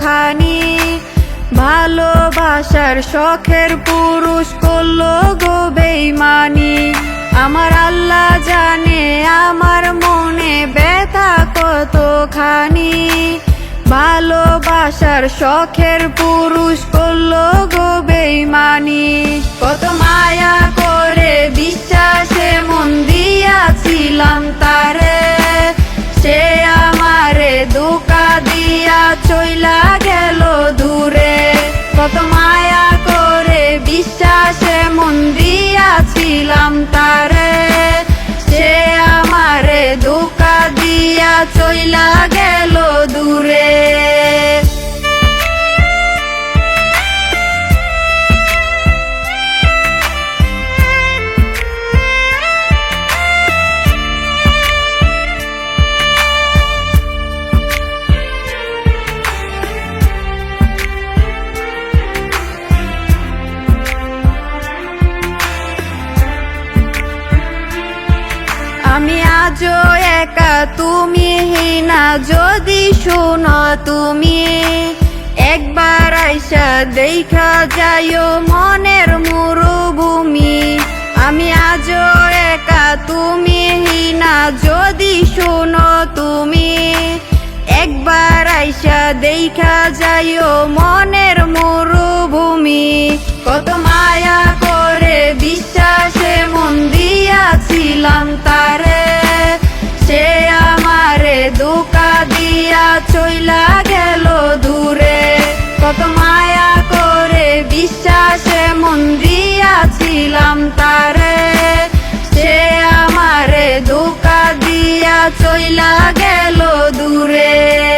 খানি ভালোবাসার শখের পুরুষ করল গো বেইমানি। আমার আল্লাহ জানে আমার মনে ব্যথা কতখানি। ভালোবাসার শখের পুরুষ করল গো বেইমানি। কত মায়া করে বিশ্বাসে মন দিয়াছিলাম চইলা গেল দূরে। কত মায়া করে বিশ্বাসে মন দিয়াছিলাম তারে। সে আমারে ধোকা দিয়া চইলা গেল দূরে। আমি আজও একা, তুমি হিনা যদি শুনো তুমি, একবার আইসা দেখা যাইও মনের মরুভূমি। আমি আজও একা, তুমি হিনা যদি শুনো তুমি, একবার আইসা দেখা যাইও মনের মরুভূমি। কত মায়া করে বিশ্বাসে মন দিয়াছিলাম তারে চইলা গেল দূরে।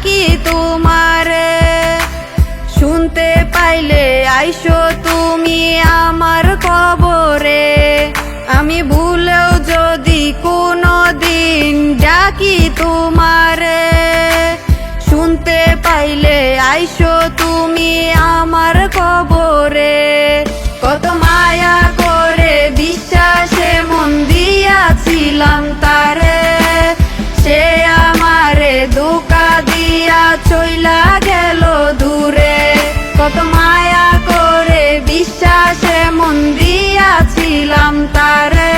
ডাকি তোমারে? শুনতে পাইলে আইসো তুমি আমার কবরে। আমি ভুলেও যদি কোনো দিন ডাকি তোমারে। শুনতে পাইলে আইসো তুমি আমার কবরে। ছিলাম তারে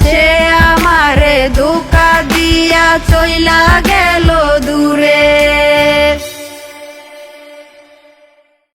সে আমারে ধোকা দিয়া চইলা গেল দূরে।